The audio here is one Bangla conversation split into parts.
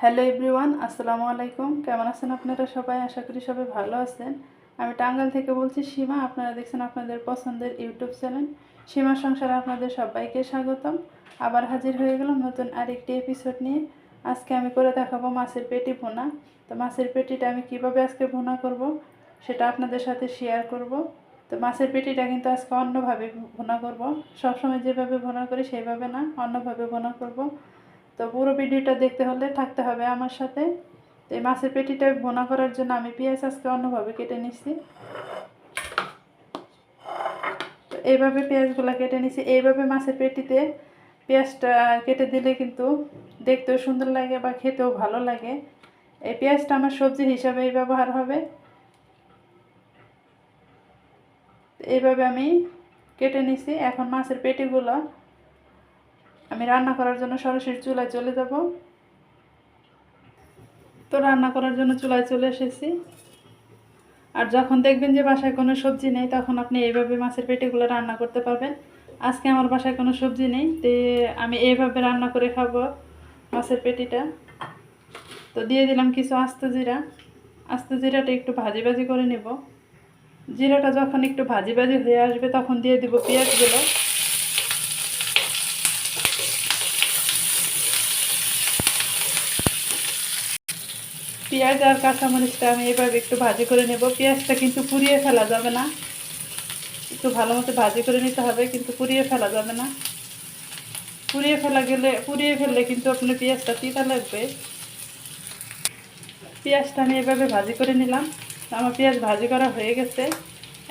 হ্যালো এভরিওয়ান আসসালামু আলাইকুম। কেমন আছেন আপনারা সবাই? আশা করি সবাই ভালো আছেন। আমি টাঙ্গাল থেকে বলছি, সীমা, আপনারা দেখছেন আপনাদের পছন্দের ইউটিউব চ্যানেল। সীমা সংসারে আপনাদের সবাইকে স্বাগতম। আবার হাজির হয়ে গেলাম নতুন আরেকটি এপিসোড নিয়ে। আজকে আমি করে দেখাবো মাছের পেটি ভুনা। তো মাছের পেটিটা আমি কীভাবে আজকে ভুনা করব, সেটা আপনাদের সাথে শেয়ার করব। তো মাছের পেটিটা কিন্তু আজকে অন্যভাবে ভুনা করব। সবসময় যেভাবে ভুনা করি, সেইভাবে না, অন্যভাবে ভুনা করব। তো পুরো ভিডিওটা দেখতে হলে থাকতে হবে আমার সাথে। তো এই মাছের পেটিটা ভোনা করার জন্য আমি পেঁয়াজ আজকে অন্যভাবে কেটে নিচ্ছি তো এইভাবে পেঁয়াজগুলো কেটে নিচ্ছি এইভাবে মাছের পেটিতে পেঁয়াজটা কেটে দিলে কিন্তু দেখতেও সুন্দর লাগে বা খেতেও ভালো লাগে। এই পেঁয়াজটা আমার সবজি হিসাবেই ব্যবহার হবে। এইভাবে আমি কেটে নিছি। এখন মাছের পেটিগুলো আমি রান্না করার জন্য সরাসরি চুলায় চলে যাব। তো রান্না করার জন্য চুলায় চলে এসেছি। আর যখন দেখবেন যে বাসায় কোনো সবজি নেই, তখন আপনি এইভাবে মাছের পেটিগুলো রান্না করতে পারবেন। আজকে আমার বাসায় কোনো সবজি নেই, তো আমি এইভাবে রান্না করে খাব মাছের পেটিটা। তো দিয়ে দিলাম কিছু আস্ত জিরা। আস্ত জিরাটা একটু ভাজি ভাজি করে নেব। জিরাটা যখন একটু ভাজি ভাজি হয়ে আসবে, তখন দিয়ে দিব পেঁয়াজগুলো। পেঁয়াজ আর কাঁচামরিচটা আমি এভাবে একটু ভাজি করে নেব। পেঁয়াজটা কিন্তু পুড়িয়ে ফেলা যাবে না। একটু ভালো মতো ভাজি করে নিতে হবে, কিন্তু পুড়িয়ে ফেলা যাবে না। পুড়িয়ে ফেলা গেলে, পুড়িয়ে ফেললে কিন্তু আপনার পেঁয়াজটা তিতা লাগবে। পেঁয়াজটা আমি এভাবে ভাজি করে নিলাম। আমার পেঁয়াজ ভাজি করা হয়ে গেছে।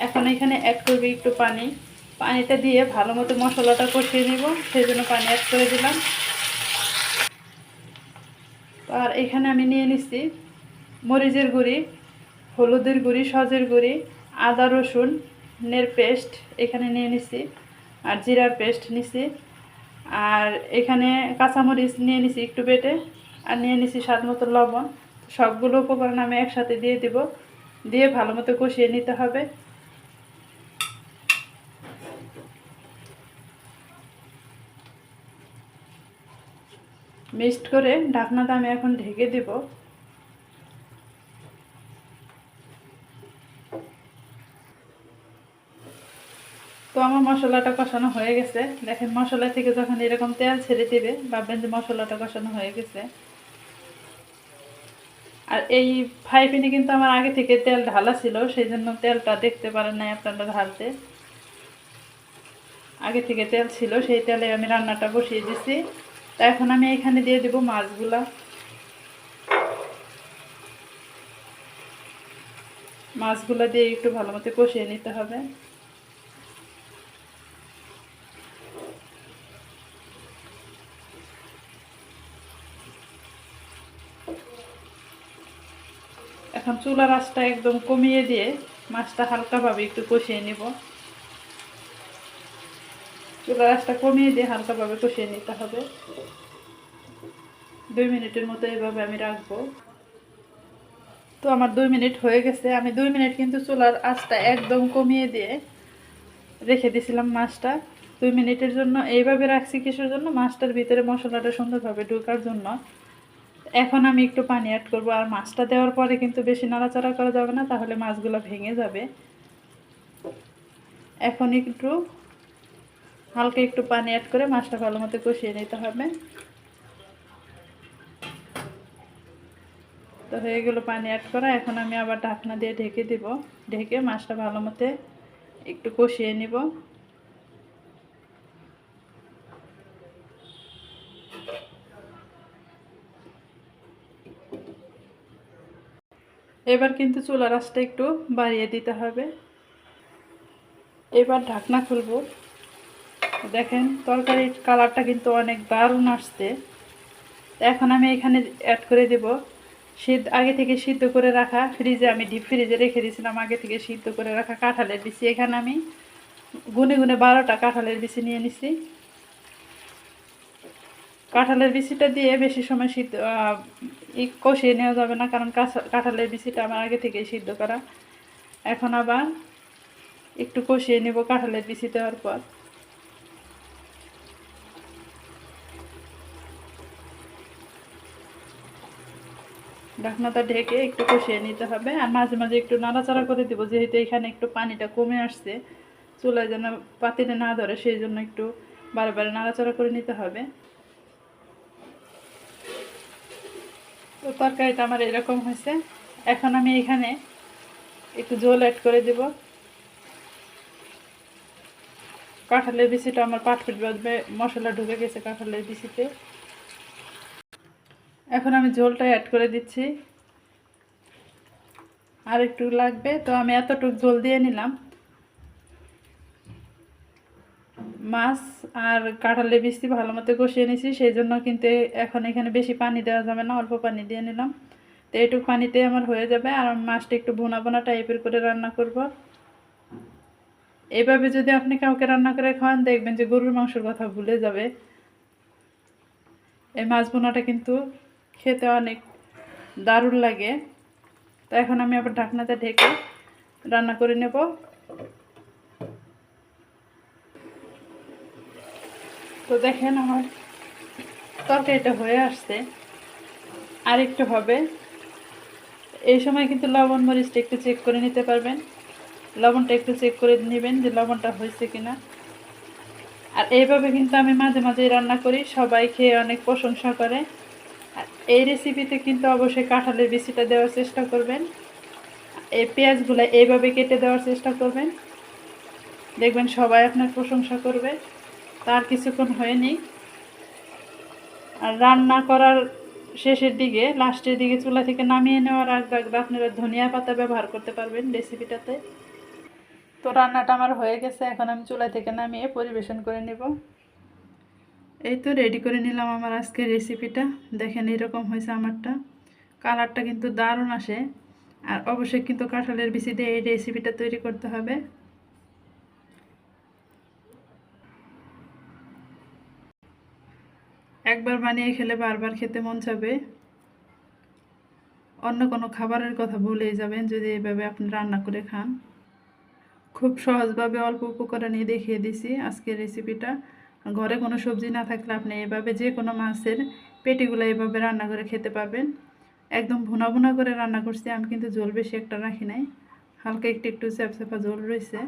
এখন এখানে অ্যাড করবি একটু পানি। পানিটা দিয়ে ভালো মতো মশলাটা কষিয়ে নেব। সেই জন্য পানি অ্যাড করে দিলাম। আর এখানে আমি নিয়ে নিচ্ছি মরিচের গুঁড়ি, হলুদের গুঁড়ি, সজের গুঁড়ি, আদা, রসুন, নের পেস্ট এখানে নিয়ে নিছি আর জিরার পেস্ট নিছি। আর এখানে কাঁচামরিচ নিয়ে নিছি একটু বেটে আর নিয়ে নিছি স্বাদ মতো লবণ। সবগুলো উপকরণ আমি একসাথে দিয়ে দিব, দিয়ে ভালো মতো কষিয়ে নিতে হবে। মিক্সড করে ঢাকনাটা আমি এখন ঢেকে দেব তো আমার মশলাটা কষানো হয়ে গেছে। দেখেন মশলা থেকে যখন এরকম তেল ছেড়ে দিবে, ভাববেন যে মশলাটা কষানো হয়ে গেছে। আর এই ফ্রাই প্যানে কিন্তু আমার আগে থেকে তেল ঢালা ছিল সেই জন্য তেলটা দেখতে পারেন নাই আপনারা ঢালতে। আগে থেকে তেল ছিল, সেই তেলে আমি রান্নাটা বসিয়ে দিছি। তা এখন আমি এখানে দিয়ে দেব মাছগুলা। মাছগুলো দিয়ে একটু ভালো মতো কষিয়ে নিতে হবে। এখন চুলার আঁচটা একদম কমিয়ে দিয়ে মাছটা হালকাভাবে একটু কষিয়ে নিব। চুলার আঁচটা কমিয়ে দিয়ে হালকাভাবে কষিয়ে নিতে হবে। দুই মিনিটের মতো এভাবে আমি রাখব। তো আমার দুই মিনিট হয়ে গেছে। আমি দুই মিনিট কিন্তু চুলার আঁচটা একদম কমিয়ে দিয়ে রেখে দিয়েছিলাম মাছটা। দুই মিনিটের জন্য এইভাবে রাখছি কিসের জন্য? মাছটার ভিতরে মশলাটা সুন্দরভাবে ঢোকার জন্য। এখন আমি একটু পানি অ্যাড করব, আর মাছটা দেওয়ার পরে কিন্তু বেশি নাড়াচাড়া করা যাবে না, তাহলে মাছগুলো ভেঙে যাবে। এখন একটু হালকা একটু পানি অ্যাড করে মাছটা ভালো মতো কষিয়ে নিতে হবে। তো হয়ে গেলো পানি অ্যাড করা, এখন আমি আবার ঢাকনা দিয়ে ঢেকে দিব। ঢেকে মাছটা ভালো মতো একটু কষিয়ে নিব। এবার কিন্তু চুলার আঁচটা একটু বাড়িয়ে দিতে হবে। এবার ঢাকনা খুলব। দেখেন, তরকারির কালারটা কিন্তু অনেক দারুণ আসছে। এখন আমি এখানে অ্যাড করে দেব। সিদ্ধ, আগে থেকে সিদ্ধ করে রাখা ফ্রিজে আমি ডিপ ফ্রিজে রেখে দিয়েছিলাম, আগে থেকে সিদ্ধ করে রাখা কাঁঠালের বিচি। এখানে আমি গুনে গুনে বারোটা কাঁঠালের বিচি নিয়ে নিছি। কাঁঠালের বিচিটা দিয়ে বেশি সময় সিদ্ধ কষিয়ে নেওয়া যাবে না, কারণ কাঁঠালের বিচিটা আমার আগে থেকেই সিদ্ধ করা। এখন আবার একটু কষিয়ে নেব কাঁঠালের বিচি দেওয়ার পর। ঢাকনাটা ঢেকে একটু কষিয়ে নিতে হবে, আর মাঝে মাঝে একটু নাড়াচাড়া করে দেবো, যেহেতু এখানে একটু পানিটা কমে আসছে, চুলায় যেন পাতিলে না ধরে, সেই জন্য একটু বারে বারে নাড়াচাড়া করে নিতে হবে। তো তরকারিটা আমার এরকম হয়েছে। এখন আমি এখানে একটু জল অ্যাড করে দেব। কাঁঠালের বিচিটা আমার পাটফিট বাঁধবে মশলা ঢুকে গেছে কাঁঠালের বিচিতে। এখন আমি ঝোলটা অ্যাড করে দিচ্ছি। আর একটু লাগবে, তো আমি এতটুকু ঝোল দিয়ে নিলাম। মাছ আর কাঁঠালের বৃষ্টি ভালো মতো কষিয়ে নিয়েছি, সেই জন্য কিন্তু এখন এখানে বেশি পানি দেওয়া যাবে না, অল্প পানি দিয়ে নিলাম। তো এইটুকু পানিতে আমার হয়ে যাবে আর আমি মাছটা একটু ভোনা ভোনা টাইপের করে রান্না করব। এইভাবে যদি আপনি কাউকে রান্না করে খাওয়ান, দেখবেন যে গরুর মাংসের কথা ভুলে যাবে। এই মাছ বোনাটা কিন্তু খেতে অনেক দারুণ লাগে। তো এখন আমি আবার ঢাকনাতে ঢেকে রান্না করে নেব। তো দেখেন আমার তরকারিটা হয়ে আসছে। আর একটু হবে। এই সময় কিন্তু লবণ মরিচটা একটু চেক করে নিতে পারবেন। লবণটা একটু চেক করে নেবেন যে লবণটা হয়েছে কিনা। আর এইভাবে কিন্তু আমি মাঝে মাঝেই রান্না করি, সবাই খেয়ে অনেক প্রশংসা করে। আর এই রেসিপিতে কিন্তু অবশ্যই কাঁঠালের বিচিটা দেওয়ার চেষ্টা করবেন। এই পেঁয়াজগুলো এইভাবে কেটে দেওয়ার চেষ্টা করবেন। দেখবেন সবাই আপনার প্রশংসা করবে। তার কিছুক্ষণ হয়নি। আর রান্না করার শেষের দিকে, লাস্টের দিকে চুলা থেকে নামিয়ে নেওয়ার আগ আপনারা ধনিয়া পাতা ব্যবহার করতে পারবেন রেসিপিটাতে। তো রান্নাটা আমার হয়ে গেছে, এখন আমি চুলা থেকে নামিয়ে পরিবেশন করে নেব। এই তো রেডি করে নিলাম আমার আজকের রেসিপিটা। দেখেন এরকম হয়েছে আমারটা। কালারটা কিন্তু দারুণ আসে। আর অবশ্যই কিন্তু কাঁঠালের বিচি দিয়ে এই রেসিপিটা তৈরি করতে হবে। একবার বানিয়ে খেলে বারবার খেতে মন চাবে। অন্য কোনো খাবারের কথা ভুলেই যাবেন যদি এভাবে আপনি রান্না করে খান। খুব সহজভাবে অল্প উপকরণে দেখিয়ে দিছি আজকের রেসিপিটা ঘরে কোনো সবজি না থাকলে আপনি এভাবে যে কোনো মাছের পেটিগুলো এভাবে রান্না করে খেতে পারবেন। একদম ভুনা ভুনা করে রান্না করছি, আমি কিন্তু জল বেশি একটা রাখি নাই। হালকা একটু একটু চ্যাপচ্যাপা জল রয়েছে।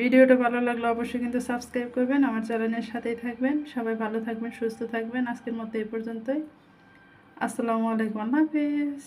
ভিডিওটা ভালো লাগলে অবশ্যই কিন্তু সাবস্ক্রাইব করবেন, আমার চ্যানেলের সাথেই থাকবেন। সবাই ভালো থাকবেন, সুস্থ থাকবেন। আজকের মতো এই পর্যন্তই। আসসালামু আলাইকুম, আল্লাহ হাফিজ।